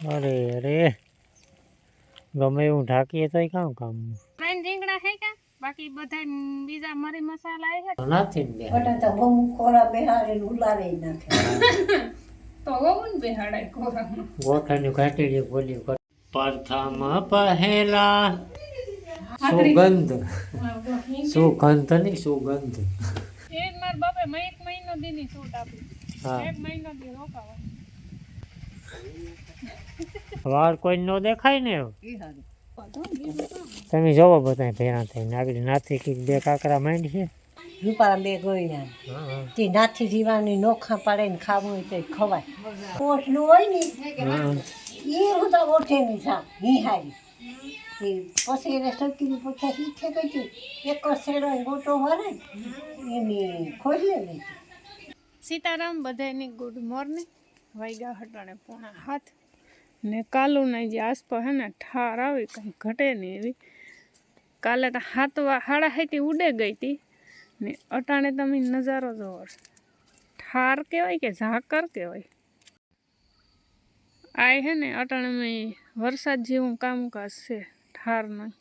અરે અરે ગમે એવું ઢાંકીએ તો કામ કામ ત્રણ રીંગણા હે કે બાકી બધા બીજા મરી મસાલા હે નથી ને બે બટા તો બહુ કોરા બેહાડીને ઉલારી નાખે તો હોવું ને બેહાડાય કોરામાં ગોઠણની ઘાટીલી બોલ્યું કર પ્રથમ પહેલા સુગંધ સુગંધ નહીં સુગંધ એ જ મારા બાપે મેં એક મહિનો દીની છૂટ આપી હા એક મહિનો દી રોકાવા વાળ કોઈ નો દેખાય ને. તમે જોવો બધા ભેરા થઈને. આગળ નાથી કીક બે કાકરા માંડ છે. રૂપાળા બે ગોળ્યા તે નાથી જીવાની નોખા પાડે ને ખાવું હોય તો ખવાય. ઓઠલું હોય ને એ હું. ઓઠે ની સા નિહારી પછી એને સકીને પૂછ્યા શીખે કઈ એક શેડો ગોટો ભરે એની ખોલી નહીં સીતારામ બધાની ગુડ મોર્નિંગ. વૈગા હટાણે પૂણા હાથ. ને કાલુના જે આસપાસ હે ને ઠાર આવી, કંઈ ઘટે નહીં એવી. કાલે તો હાથવા, હાડા હાથી ઉડે ગઈ હતી ને અટાણે તમે નજારો જોવો ઠાર કહેવાય કે ઝાકર કહેવાય? આ હે ને અટાણે મેં વરસાદ જેવું કામકાજ છે ઠારનું.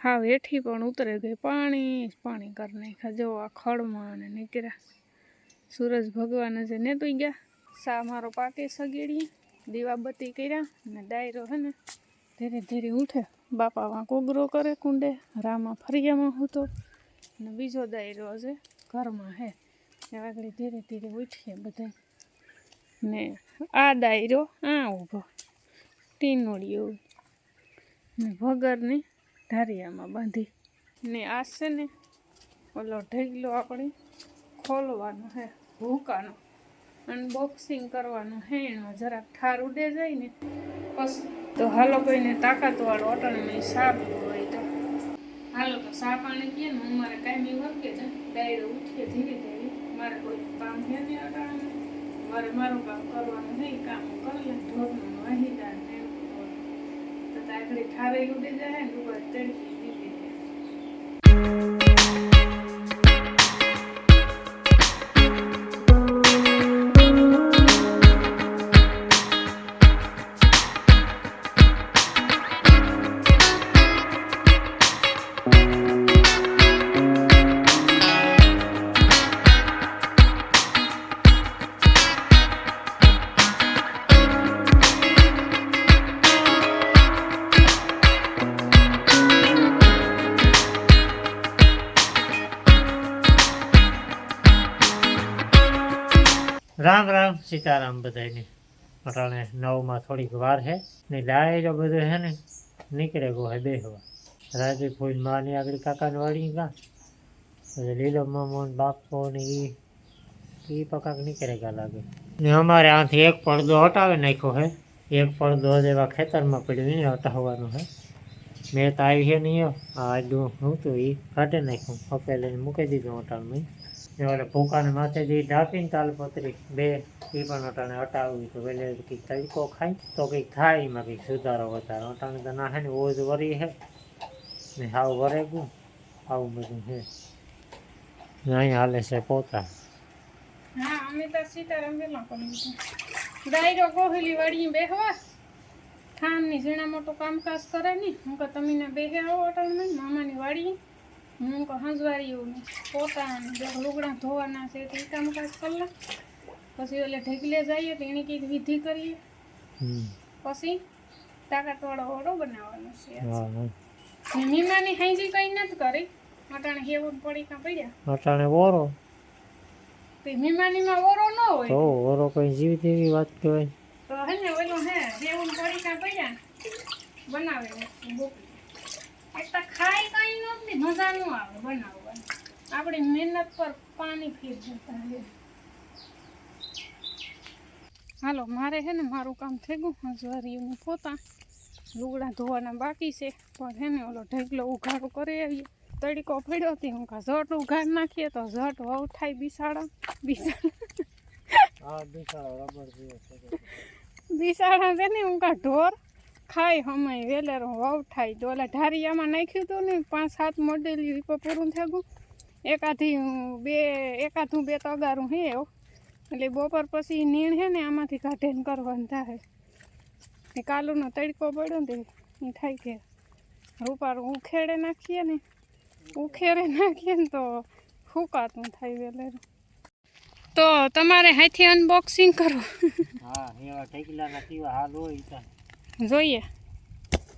હા, વેઠી પણ ઉતરે ગઈ. પાણી પાણી કરી નાખ્યા. જો આ ખડમાં અને નીકળ્યા. સૂરજ ભગવાન છે ને તું ગયા? સા મારો પાકે સગેડી દીવાબત્તી કર્યા ને ડાયરો હે ને, ધીરે ધીરે ઉઠે. બાપા વાં કોગરો કરે કુંડે, રામા ફરિયામાં હતો. ને બીજો ડાયરો હશે ઘરમાં હે. એ આગળ ધીરે ધીરે ઉઠીએ બધા ને આ ડાયરો આ ઊભો, ટીનોળીઓ. ને ભગરની ધારિયામાં બાંધી. ને આ છે ને, ઓલો ઢગલો આપણે ખોલવાનો હે, ભૂકાનો. અનબોક્સિંગ કરવાનું હે એનો જરાક ઠાર ઉડે જાય ને પછી તો હાલો કોઈને તાકાતવાળો હોટલ સા પીવો હોય તો. હાલો તો સાપ આણે કે ને હું મારે કાંઈ વર્કે છે ડાયરો ઉઠીએ ધીરે ધીરે. મારે કોઈ કામ છે નહીં અટાણે. મારે મારું કામ કરવાનું નહીં કામ કરી લે ઢોરનું વાહીદાર ને. તો આગળ ઠારે ઉડે જાય ને, ઉપર તડકી રામ રામ સીતારામ બધાને અટાણે નવમાં થોડીક વાર હે, ને ડાયરો બધો હે ને, નીકળે ગો હે બેહવા રાતે ફૂલ માની આગળ કાકાને વાળી ગા. પછી લીલો મમો ને બાપો ને એ એ પકાક નીકળે ગા લાગે. ને અમારે આથી એક પડદો હટાવી નાખ્યો હે. એક પડદો જેવા ખેતરમાં પડ્યો, એને હટાવવાનો હે. મેં તો આવી છે નહીં આ હું તો એ કાઢી નાખ્યું. અપેલીને મૂકી દીધું અટાણમાં ને ઓલે ભૂકાને માથેથી ઢાંકીને તાલપત્રી બે એ પણ અટાણે હટાવવી તો પેલે કંઈક તડકો ખાય, તો કંઈક થાય એમાં કંઈક સુધારો વધારો. અટાણે તો ના ને ઓજ વરી હે, ને હાવ વરે ગયું, આવું બધું છે અહીં હાલે છે પોતા. હા, અમે તો સીતારામ વેલા કરી દીધું ડાયરો કોહલી વાળી બેહવા. ઝીણા મોટું કામકાજ કરે ને હું કહું, તમે બેહે આવો અટાણમાં મામાની વાડી હું કહું હંજવારીઓ પોતા ને બે લુગડા ધોવાના છે તો તે કામકાજ કરલા પછી ઓલે ઢેકલે જઈએ તો એની કંઈક વિધિ કરીએ. પછી પછી તાકાતવાળો ઓળો બનાવવાનો છે મીમાની હાઈજી કંઈ નથી કરી. અટાણે હેવું પડી કાં પડ્યા. અટાણે ઓરો. તે મીમાનીમાં ઓરો ન હોય. તો ઓરો કોઈ જીવ તેવી વાત કહેવાય. તો હે ને ઓલું હે હેવું પડી કાં પડ્યા. બનાવે બોકડી એક તો કઈ નથી મજા ન આવે બનાવવાની. આપણી મહેનત પર પાણી ફેર જતા હાલો મારે હે ને મારું કામ થઈ ગયું. હજવારીઓને પોતા લુગડા ધોવાના બાકી છે. પણ હે ને ઓલો ઢગલો ઉઘાડો કરી આવીએ. તડકો પડ્યો હતી હું કા ઝટ ઉઘાડ નાખીએ તો ઝટ વહુ થાય બિસાડા. બિસાડા. બિસાડા છે ને હું કા ઢોર ખાય સમય વેલેર વાવ થાય. તો ઓલા ઢારિયામાં નાખ્યું હતું ને, પાંચ સાત મોડેલી રીપો પૂરું થયું. એકાથી બે, એકાથું બે તગારું હે એટલે બપોર પછી નીણ હે ને, આમાંથી કાઢીને કરવાનું થાય. એ કાલુનો તડકો પડ્યો ને એ થાય કે રૂપાર ઉખેડે નાખીએ ને, ઉખેડે નાખીએ ને તો ફૂકાતું થાય વેલેરું. તો તમારે હાથી અનબોક્સિંગ કરો. હા એવા ઢેકલાના પીવા હાલ હોય ત્યાં જોઈએ.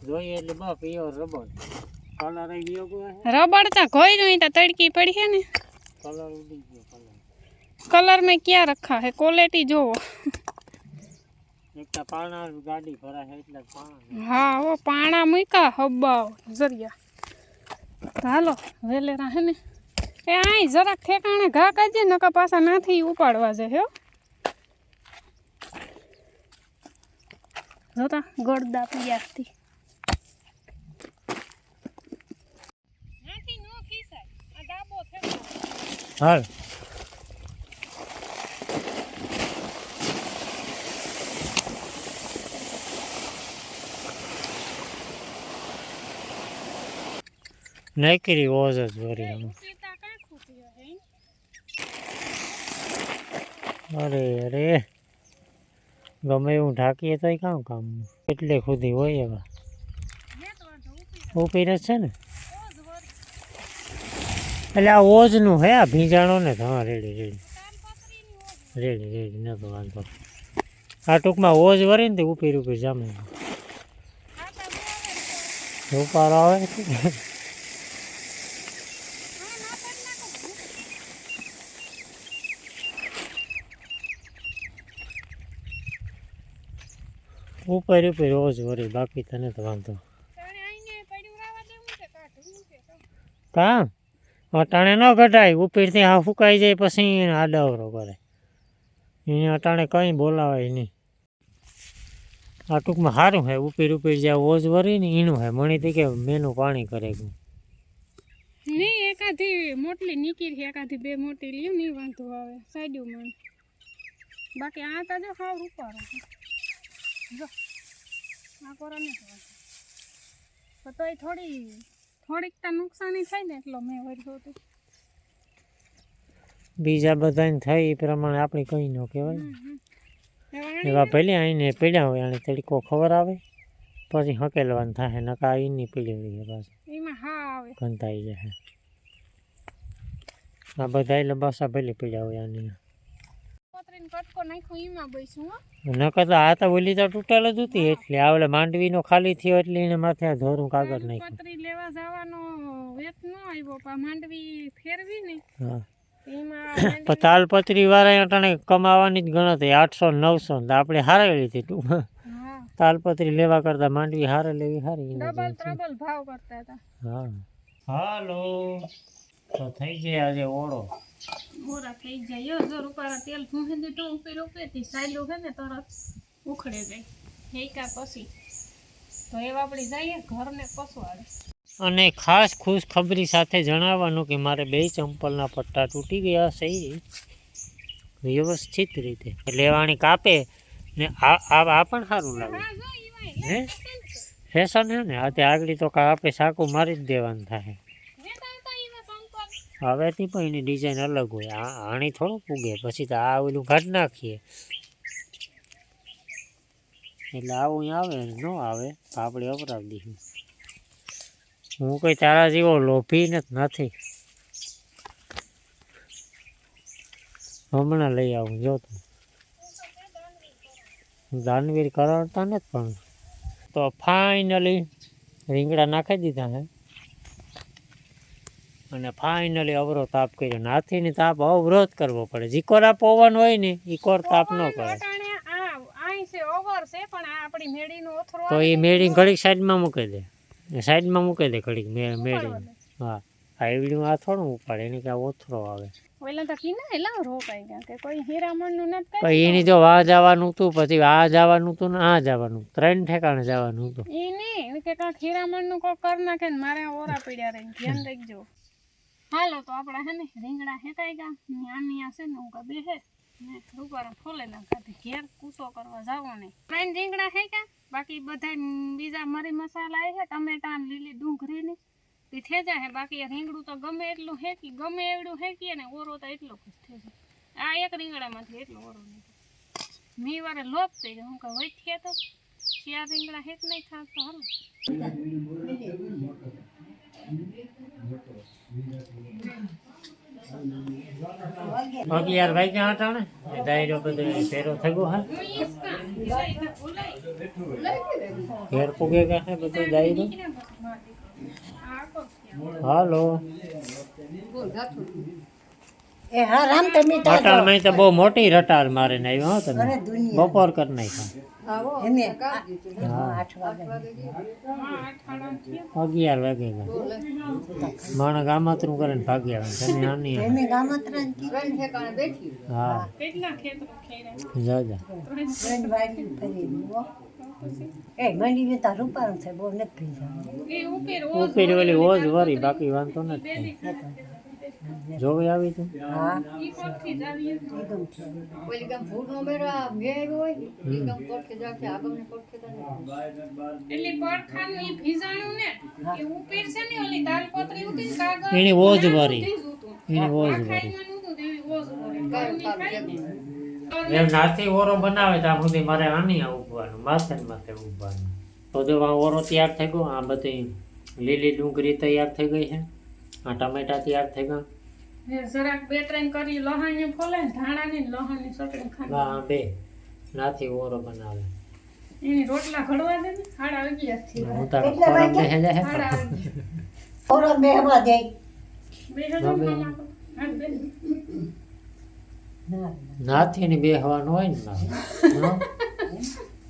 જોઈએ એટલે બાપ એવો રબર. કલર આવી ગયો કોઈ? રબડ તો કોઈ નહીં તો તડકી પડી છે ને. કલર ઉડી ગયો કલર. કલર મેં ક્યાં રખા है ક્વોલિટી જોવો. એક તો પાણા ગાડી ભરાય છે એટલે પાણા હા ઓ પાણા મૂકા હબ્બાવ જરિયા. તો હાલો વેલેરા હે ને. એ આય જરાક ઠેકાણે ઘા કાજે નકા પાછા નાથી ઉપાડવા જાય હો. જોતા ગળદા પિયારથી. હાલ. નકરી ઓજ જ હે અરે અરે. ગમે એવું ઢાંકીએ તોય કામ કામ. એટલે ખુદી હોય એવા. ઉપીર ઉપી ઉપી જ છે ને? એટલે આ ઓજનું હે, આ ભીંજાણો ને હા રેડી રેડી. રેડી રેડી, ન તો વાંધો. આ ટૂંકમાં ઓજ વરે ને તે ઉપીર ઉપીર જામે. ઉપાડો આવે હા ના પડ નાખો ઉપર ઉપર ઓજ વરી બાકી તને તો વાંધો. કામ અટાણે ન કઢાય ઉપરથી હા ફૂકાઈ જાય પછી એને આડાવરો કરે. એને અટાણે કંઈ બોલાવાય નહીં. આ ટૂંકમાં સારું હે ઉપીર ઉપીર જ્યાં ઓજ વરી ને એનું હે મણી થી કે મેનું પાણી કરે નહીં એકાથી મોટલી નીકળી એકાથી બે મોટી લીવ નહીં વાંધો આવે સાડ્યું માં બાકી આ તો જો હાવ રૂપારો. જો આ કોરા નહીં વાંધો તો તોય થોડી થોડીક તો નુકસાની થાય ને એટલો મેં વર્યો હતું. બીજા બધાને થાય એ પ્રમાણે આપણે કંઈ ન કહેવાય. હમ, હમ. હવે એવા ભલે આઈને પીડ્યા હોય આને તડકો ખબર આવે પછી હકેલવાનું થાય નકા એની પીડી રહીએ પાછું. એમાં હા આવે. ગંધાઈ જાય. આ બધા લબાસા ભલે પીડ્યા હોય આની. પોતરીને કટકો નાખ્યો એમાં બેસું નકર તો આ તો ઓલી તો તૂટેલ જ હતી એટલે આવડે માંડવીનો ખાલી થયો એટલે એને માથે આ ધોરું કાગળ નાખ્યું. પતરી લેવા જવાનો વેત ન આવ્યો પણ માંડવી ફેરવી ને હા. તાલ પતરી તાલપત્રી વાળા અટાણે કમાવાની જ ગણતરી આઠસો નવસો તો આપણે હારે લીધી ટૂંકમાં. તાલપત્રી લેવા કરતા માંડવી હારે લેવી હારી ડબલ જેવી ટ્રબલ ભાવ કરતા હતા. હા. હાલો. તો થઈ જાય આજે ઓળો. ગોરા થઈ જાય જો રૂપારા તેલ ભૂંસી દીધું ઉપર ઉપરથી સાયલું છે ને તરત ઉખડે જાય. હેકા પછી? તો એ વાપડી જઈએ ઘરને પસવાડે. અને ખાસ ખુશ ખબરી સાથે જણાવવાનું કે મારે બે ચંપલના પટ્ટા તૂટી ગયા છે વ્યવસ્થિત રીતે. લેવાણી કાપે ને આ આ પણ સારું લાગે. હા ફેશન હે ને? આ તે આગળ તો કાપે આપણે સાકું મારી જ દેવાનું થાય લેતા હતા ઈવા સંપલ હવેથી પણ એની ડિઝાઇન અલગ હોય. આણી થોડું પૂગે, પછી તો આ ઓલું કાઢી નાખીએ. એટલે આવું આવે ન આવે તો આપણે દઈશું હું કોઈ તારા જેવો લોભી નથી. હમણાં લઈ આવું, જો દાનવીર કરાવતા નથી પણ. તો ફાઇનલી રીંગણા નાખી દીધા હે અને ફાઇનલી અવરો તાપ કર્યો નાથીની તાપ અવરોધ કરવો પડે. જીકોરા પવન હોય ને કોર તાપ ન કરે. તો એ મેળી ઘડીક સાઈડમાં મૂકી દે. સાઈડમાં મૂકી દે ઘડીક મે મેળી હા. આ એવડું આ થોડું ઉપાડે એને કે ઓથરો આવે. એની જો આ જવાનું હતું પછી આ જવાનું હતું ને આ જવાનું ત્રણ ઠેકાણે જવાનું હતું ઈ નહીં કે કાંઈક કોક કર નાખે ને મારે ઓરા પડ્યા રહી. ધ્યાન રાખજો. હાલો તો આપણા હે ને રીંગણા હેતાઈ ગયા. ને આની આ છે ને હું બે હે. ને રૂપારો ફોલે નાખાતી ઘેર કૂસો કરવા જાવો નહીં ત્રણ રીંગણા હે ગયા બાકી બધા બીજા મરી મસાલા છે ટમેટા ને લીલી ડુંગળી ને તે થેજા હે, બાકી આ રીંગણું તો ગમે એટલું હેકી, ગમે એવડું હેકીએ ને ઓરો તો એટલો ખુશ થઈ જાય. આ એક રીંગણામાંથી એટલો ઓરો નીકળે. મી વારે લોપ થઈ જાય હું કહું વૈઠીએ તો શિયાળ રીંગણા હેક નહીં ખાતો હાલો. અગિયાર વાગ્યા હતા ને? ડાયરો બધો ફેરો થયો હા. ફેર પૂગે ગયા બધો ડાયરો? હાલો. એ હા રામ તમે રટાળમાં તો બહુ મોટી રટાળ મારે ને હો તમે. બપોર કરી નાખ્યા. અગિયાર વાગે માણસ ગામતરું કરે ને ભાગી આવે તમે આની હા. ઉપીર ઓલી ઓજ વરી બાકી વાંધો નથી. જોવી આવી તું હા ઈ પરથી જ આવી હતી. એકદમ છે. એટલે પડખાનું ઈ ભીજાણું ને એ ઉપર છે ને ઓલી દાલપત્રી ઉતી ને કાગળ એની ઓજ હતું. એની ઓજ ને. એમ નાથી ઓરો બનાવે ત્યાં સુધી મારે આની આ ઉભવાનું માથે ને માથે ઉભવાનું તો જો આ ઓરો તૈયાર થઈ ગયો આ બધી લીલી ડુંગળી તૈયાર થઈ ગઈ છે આ ટમેટા તૈયાર થઈ ગયા ને જરાક બે ત્રણ કરી લહાણી ફોલે ને ધાણાની ને લહાણની ચટણી ખાવા બે. નાથી ઓરો બનાવે. એની રોટલા ઘડવા દે ને સાડા અગિયારથી હું તારો કેટલા ખોરાક વાગ્યા? બેસે સાડા ઓરો મેહવા દે. નાથી ને બેહવાનું હોય ને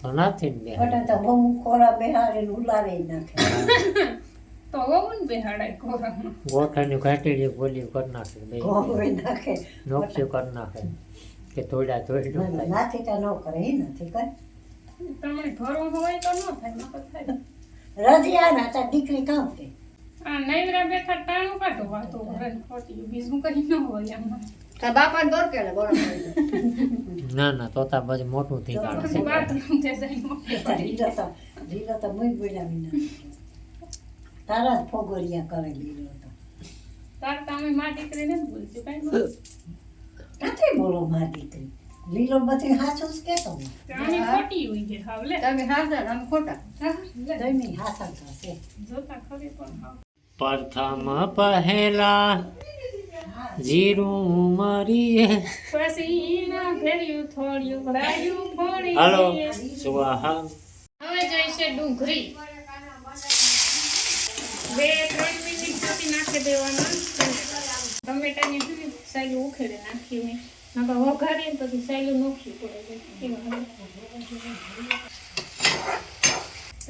તો નાથી ને બેહવાનું. તો બહુ કોરા બેહારે ઉલારે નાખે. તો હોવું બેહાડાય ખોરાકમાં. ગોઠણની ઘાટીલી બોલી કરી નાખે બે. નાખે. નોકશી કરી નાખે. કે થોડા થોડું ના, નાથી તો ન કરે એ નથી કર. તમને ભરવું હોય તો ન થાય નકર થાય. રજિયા ના દીકરી કામ કે? આ નૈવરા બેઠા ટાણું કાઢો વાતો કરે ખોટી બીજું કઈ ન હોય આમાં. ના ના તોતા બધું મોટું થઈ ગયું બાથરૂમ તે જાય મોટી પડી. તો લીલો તો મુઈ બોલાવી ના તારા જ ફોગોરિયા કરે લીધો હતો. તાર તમે મા દીકરીને જ બોલજો કાંઈ બોલો. ક્યાંથી બોલો મા દીકરી? લીલો બધી હાચું જ હું. આની ખોટી હોય છે હાવ લે. હા, લે. તોય હાસા થશે જોતા ખરી પણ હાવ. પ્રથમ પહેલા જીરું મરીએ પસીના ભેર્યું થોડ્યું રાયું ફોડી હાલો સુવાહા હવે. જોઈશે છે ડુંગળી. બે ત્રણ મિનિટ સુધી નાખી દેવાના. ટમેટાની છે સાયલું ઉખેડી નાખી મેં. નકર વઘારીએ ને પછી સાયલું નોખી પડે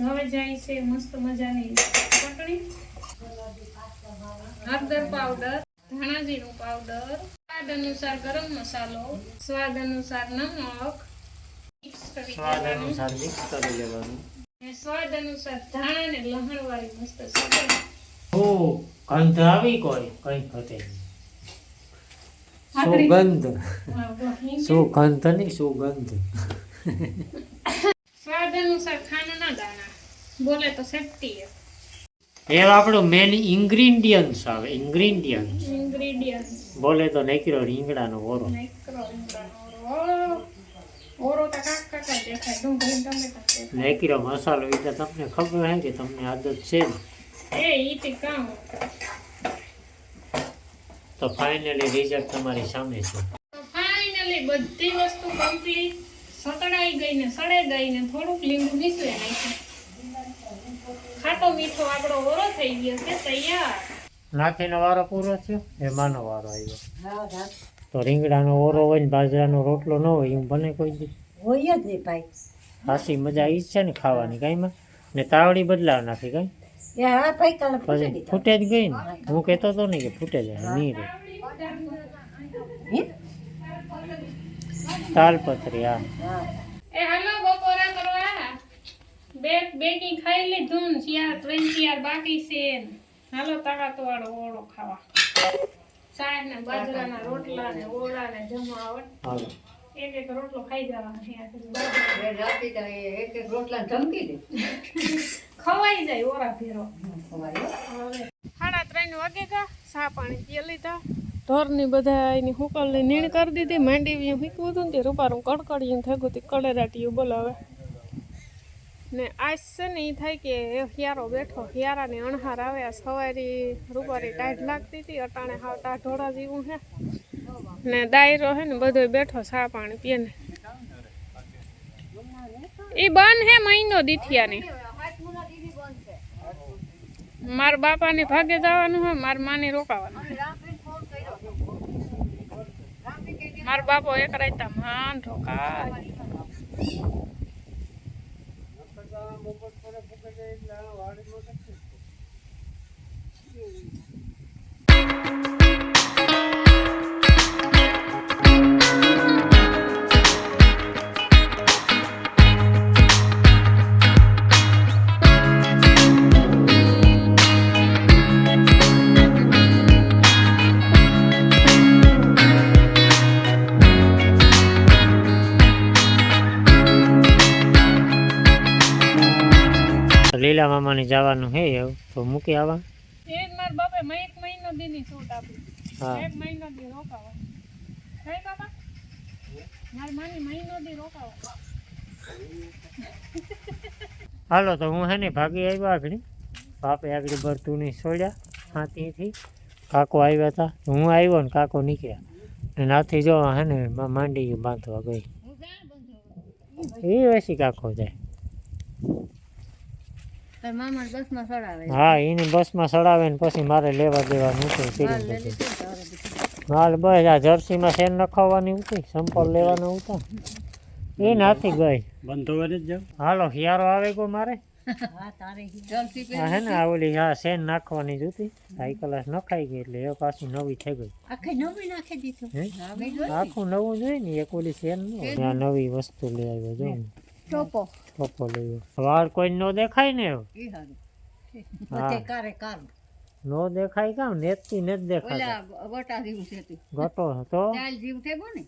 હવે જાય છે મસ્ત મજાની ચટણી. હળદર પાવડર ધાણાજીરું પાવડર સ્વાદ અનુસાર ગરમ મસાલો સ્વાદ અનુસાર નમક. મિક્સ કરી સ્વાદ અનુસાર મિક્સ કરી લેવાનું. સ્વાદ અનુસાર ધાણા ને લહણ વાળી મસ્ત ચટણી ઓ ગંધ આવી કોઈ? કઈ ખતે સુગંધ. સુગંધની સુગંધ. સ્વાદ અનુસાર દાણા. બોલે તો સેફટી એ. આપણું મેન ઇન્ગ્રીડિયન્ટ્સ આવે ઇન્ગ્રીડિયન્ટ ઇન્ગ્રેડિયન્ટ બોલે તો નકરો રીંગણાનો ઓરો. નેક્રો ઓરો નકરો મસાલો એ તો તમને ખબર હે કે તમને આદત છે એ ઈ તે કામ તો ફાઇનલી રિઝલ્ટ તમારી સામે છે. ફાઈનલી ફાઇનલી બધી વસ્તુ કમ્પ્લીટ સતડાઈ ગઈ ને સડે ગઈ ને થોડુંક લીંબુ નીચે નાખ્યું. ખાટો મીઠો આપણો ઓરો થઈ ગયો છે તૈયાર. નાખીનો વારો પૂરો થયો? એ માનો વારો આવ્યો. હા હા. તો રીંગણાનો ઓરો હોય ને બાજરાનો રોટલો ન હોય એવું બને કોઈ દી. હોય જ નહીં ભાઈ. હાસી મજા ઈ જ છે ને ખાવાની કાંઈમાં. ને તાવડી બદલાવ નાખી કાંઈ. હા ભાઈ કાલે પછી ફૂટે જ ગઈ ને. હું કહેતો હતો ને કે ફૂટે જાય નહીં રે. હે? તાલપત્રી હા. એ હાલો બપોરા કરવા. બે ખાઈ લીધું ને ચાર ત્રણ ચાર બાકી છે હાલો તાકાત વાળો ઓળો ખાવા. ચાય ને બાજરાના રોટલા ને ઓળા ને જમાવટ એક એક રોટલો ખાઈ જવાનો ખવાઈ જાય ઓરા ભેરો. સાડા ત્રણ વાગે કા સા પાણી પી લીધા. ઢોરની બધા એની હુકલની નીણ કરી દીધી. માંડી મૂક્યું હતું ને તે રૂપારું કડકડીયું થયું હતું કડેરાટીયું બોલાવે. ને આજ છે ને એ થાય કે હિયારો બેઠો હિયારાની અણહાર આવ્યા સવારી રૂપારી ટાઢ લાગતી હતી, અટાણે હાવ ટાઢોળા જેવું છે ને દાયરો હે ને બધો બેઠો સા પાણી પીએ ને એ બંધ હે મહિનો દીથિયાની. મારા બાપાને ભાગે જવાનું હોય મારા માને રોકાવાનું મારા બાપો એક રાયતા માન રોકાય મફત પડે ફૂકે એટલે વાડી વાડીમાં શકીશ લીલા મામાને જવાનું હે એવું તો મૂકી આવા. એ જ મારા બાપે મેં એક મહિનો દીની છૂટ આપી. હા. એક મહિનો દી રોકાવા. કઈ બાપા મારી માની મહિનો દી રોકાવા. હાલો તો હું હે ને ભાગી આવ્યો આગળ. બાપે આગળ ભરતું નહીં છોડ્યા હાથીથી. કાકો આવ્યા હતા હું આવ્યો ને કાકો નીકળ્યા. ને નાથી જો હે ને માં માંડી ગયું બાંધવા ગઈ? એ વસી કાકો જાય. મામા બસમાં ચડાવે હા એને બસમાં ચડાવે ને પછી મારે લેવા દેવાનું હતું બધું. માલ બસ આ જર્સીમાં સેન નખાવવાની હતી સંપલ લેવાના હતા એ નાથી ગઈ. બંધોવારી જ હાલો હિયારો આવે ગયો મારે? હા ને આ ઓલી હા સેન નાખવાની જ હતી સાયકલ નખાઈ ગઈ એટલે એ પાછી નવી થઈ ગઈ. આખે નવી નાખી દીધું. હે? નવી જોઈ આખું નવું જોઈએ ને એક ઓલી સેન નો આ નવી વસ્તુ લઈ આવ્યો જો. ટોપો. ટોપો લઈ આવ્યો કોઈ નો દેખાય ને. ઈ હારું. બધે કારે કાર નો દેખાય કામ? નેતી ને દેખાય ઓલા વટા જેવું છે તું. ગોટો હતો. ચાલ જીવ થેગો ને?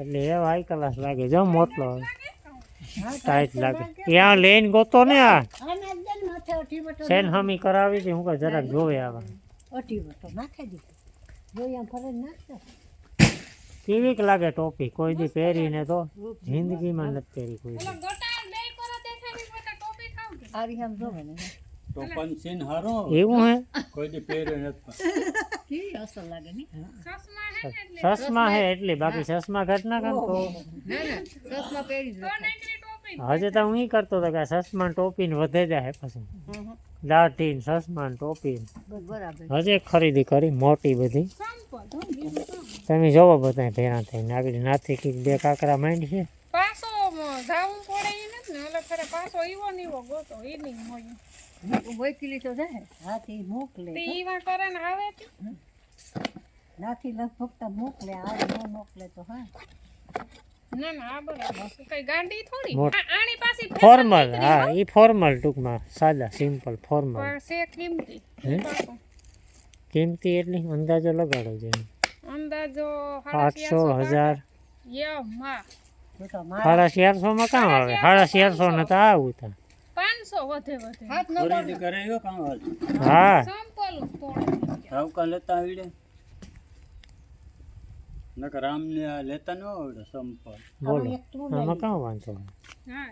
એટલે એ હાઈ ક્લાસ લાગે જો મોટલો. ટાઈટ લાગે? ત્યાં લઈને ગોતો ને આ. સેન હમી કરાવી હતી હું કે જરાક જોવે આવા. અઠી વટો નાખે દીધું. જોયા ફરે નાખતો કેવીક લાગે ટોપી? કોઈ દી પહેરીને તો જિંદગીમાં નથી પહેરી કોઈ દી. ગોટા બે કરો દેખાડી ગોટા ટોપી ખાવ કે આરી આમ જોવે ને. ટોપન સીન હારો. એવું હે? કોઈ દી પહેર્યો નથી કી અસર લાગે ને? ચશ્મા હે એટલે. ચશ્મા હે એટલી બાકી ચશ્મા ઘટના કામ તો ના? ના પહેરી જ તો નાકરી ટોપી. હજે તો હું ઈ કરતો હતો કે આ ચશ્મા ટોપી ને વધે જાય પછી. દાઢી ને ચશ્મા ને ટોપી હજે ખરીદી કરી મોટી બધી. તમે જોવો બધા ભેરા થઈને. આગળ નાથી કંઈક બે કાકરા માંડ છે. પાછો ધાવું પડે ને એટલે ખરે પાછો ઈવો ને ઈવો ગોતો ઈ નહીં તો હાથી મોકલે તે ઈવા કરે ને આવે તે. નાથી લગભગ તો મોકલે આ ન મોકલે તો હા. ના ના આ બરાબર. કઈ ગાંડી થોડી? આની પાસે ફોર્મલ હા ઈ ફોર્મલ ટૂંકમાં સાદા સિમ્પલ ફોર્મલ. પણ છે કિંમતી. કિંમતી એટલી અંદાજો લગાડો છે અંદાજો આઠસો હજાર. યો માં સાડા ચારસો માં કામ આવે? સાડા ચારસો ને તો આવું તા. પાંચસો વધે વધે. હાથ ન ખરીદી કરાયો કામ હા. સંપલ લેતા આવડે. નકર રામને આ લેતા ન આવડે સંપલ. બોલો. આમાં કામ વાંધો હા.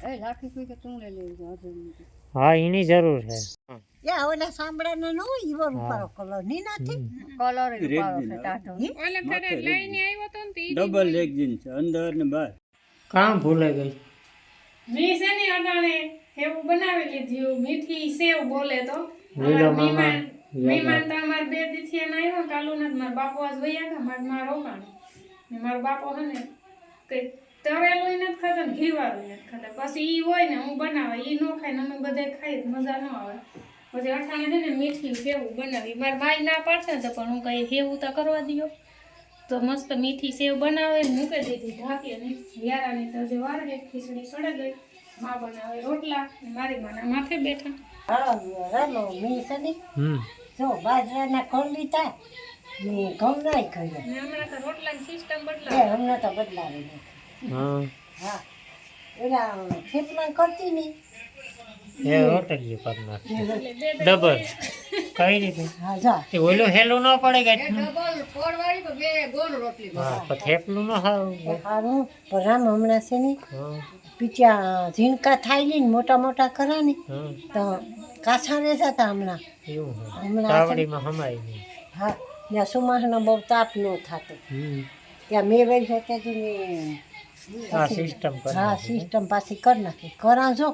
એ લાખી કોઈ કે તું લઈ લેજો હા એની જરૂર છે. યા ઓલા સાંભળાને ન ઈવો રૂપારો કલરની નથી કલર રૂપારો છે, ટાઢો. ઓલે ખરે લઈને આવ્યો તો ને ડબલ લેગ જીન્સ અંદર ને બહાર કામ ભૂલે ગઈ. મેં છે ને અટાણે એવું બનાવી લીધું મીઠી સેવ બોલે તો. લીલો મામા મહેમાન તો અમારે બે દીથી એને આવ્યો કાલુ નથી મારા બાપુ આજ વૈયા હતા મારે રોકાણ. ને મારો બાપો હે ને કઈ તળેલું નથી ખાતા ને ઘીવાળું નથી ખાતા. પછી ઈ હોય ને હું બનાવે ઈ ન ખાય ને અમે બધા ખાઈ મજા ન આવે. પછી અઠાણે છે ને મીઠી સેવું બનાવી. મારી ભાઈ ના પાડશે ને તો પણ હું કઈ સેવું તો કરવા દયો. તો મસ્ત મીઠી સેવ બનાવે ને મૂકી દીધી ઢાંકી અને વ્યારાની તો જે વાર ખીચડી સડે ગઈ મા બનાવે રોટલા ને મારી માના માથે બેઠા. હા રાલો મેં છે જો બાજરાના ઘઉં લીધા ને ઘઉં નહીં કર્યો ને હમણાં તો રોટલાની સિસ્ટમ એ બદલાવે હમણાં તો બદલાવી. હા. હા. ઓલા થેપલા કરતી નહીં. એ રોટલી કરી નાખી એટલે બે બે ડબલ. કઈ રીતે? તે ઓલું હેલું ન પડે કે? ડબલ ફોડવાળી તો બે ગોળ રોટલી હા પણ થેપલું ન હારું. હમણાં છે ને હા. પીચ્યા ઝીણકા થાય ને મોટા મોટા કરા ને તો કાછા રહેતા હતા હમણાં. હમણાં તાવડીમાં હમાય હા ત્યાં સુમાસનો બહુ તાપ ન થતો. ત્યાં મેં વહી હતું ને આ સિસ્ટમ કરી હા સિસ્ટમ પાછી કરી નાખી. કરા જો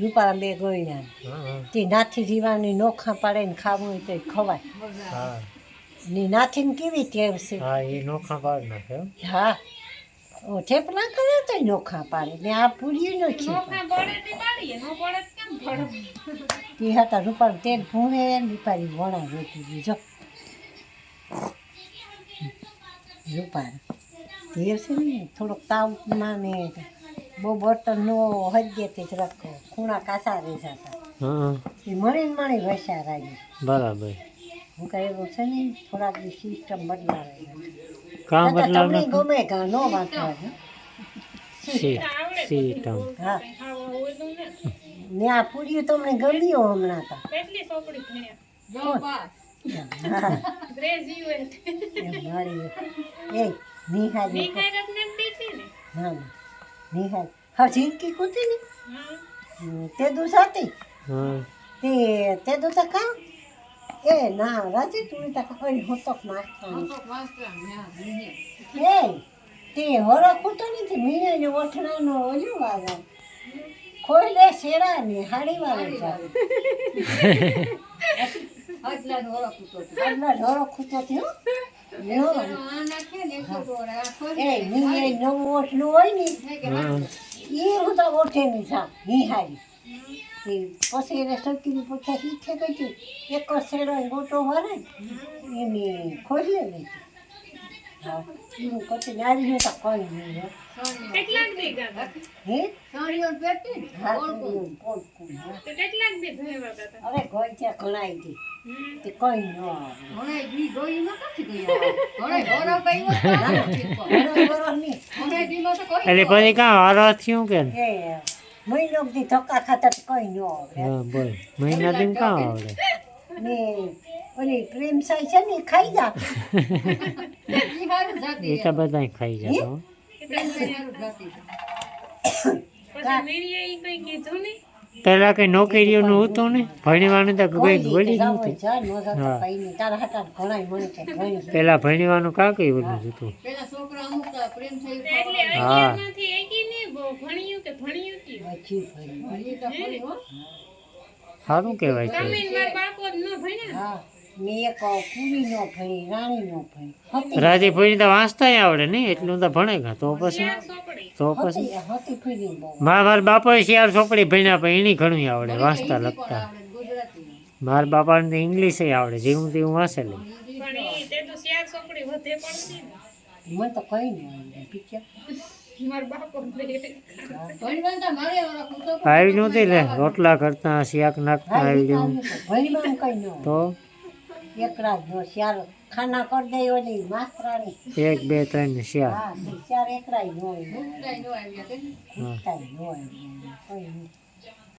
રૂપાળા બે ગોળ્યા હા હા. તે નાથી જીવાની નોખા પાડે ને ખાવું હોય તો ખવાય. હા. ને કેવી ટેવ છે? હા એ નોખા પાડ નાખે હા. ઓ થેપલા કરે તો નોખા પાડે. ને આ પૂરી નો છે તે હતા રૂપાળ તેલ ભૂંગે રૂપાળી વણા રોટી દીધો. રૂપાળ. તેલ છે ને થોડોક તાવમાં ને બહુ બર્તન નો હજેથી જ રાખો. ખૂણા કાસા રહી જતા. હા. એ મળી ને મળી વૈસા રાજી બરાબર. હું કહે એવું છે ને થોડાક સિસ્ટમ બદલાવે. કામ બદલાવે તમને ગમે કા નો વાંચવા છે સિસ્ટમ હા. ને આ તમને ગમ્યો હમણાં તો? કેટલી ભણ્યા? ગ્રેજ્યુએટ એ નિહારી નિહારત ને દીધી ને ના ના નિહાર હા ઝીણકી કૂતી ને હા હમ, તે દુસાતી હા તે તે દુસા કા એ ના રાજી તું તા કોઈ હોતક માસ્ટર એ તે હોરા કૂતો ને તે મીને ને ઓઠણાનો ઓલ્યો વાગા કોઈ લે ને હાડી વાળે આટલા ઢોરો ખૂતો થયો એ મીને નવું ઓઠલું હોય ને એ હું તો ઓઠે ની સા નિહારી પછી એને સરકી પૂછે શીખે કઈ એક શેડો ગોટો ભરે એની ખોલે હા એનું પછી નારી હું? તો કોઈ નહીં હો. કેટલાક દી ગાતા હે હા તો એવું કોણ કોણ હા. તો કેટલાક દી ભણવા ગાતા અરે કોઈ ઘણાઈ ગઈ તે કોઈ ન. એટલે પછી કાં હારો થયું કે ને? એ મહિનો દી ધક્કા ખાતા તો કોઈ ન આવે. હા બોલ. મહિના દિન કાં આવડે? ને ઓલી પ્રેમ સાઈ છે ને ખાઈ જા એ તો બધા ખાઈ જતો હો. પછી મીડિયા ઈ કઈ કીધું નહીં? પેલા કઈ નોકરીઓનું હતું ને ભણવાનું તો કઈ ગોળી નહોતી. પેલા ભણવાનું કાં કઈ બધું હતું. હા. સારું કહેવાય છે બાપો રાજી ફોઈને તો વાંચતાય આવડે નહીં એટલું તો ભણે ગા તો પછી તો પછી મારા મારા બાપાએ શિયાર છોકરી ભણ્યા પણ એની ઘણું આવડે વાંચતા લખતા. મારા બાપાને તો ઇંગ્લિશ આવડે જેવું તેવું વાંચેલું બાપો આવી નહોતી લે રોટલા કરતા શિયાક નાખતા આવી તો? કઈ ન ચાર ખાના કરી દે ઓલી માસ્તરાણી એક બે ત્રણ ને હા ચાર હા. કોઈ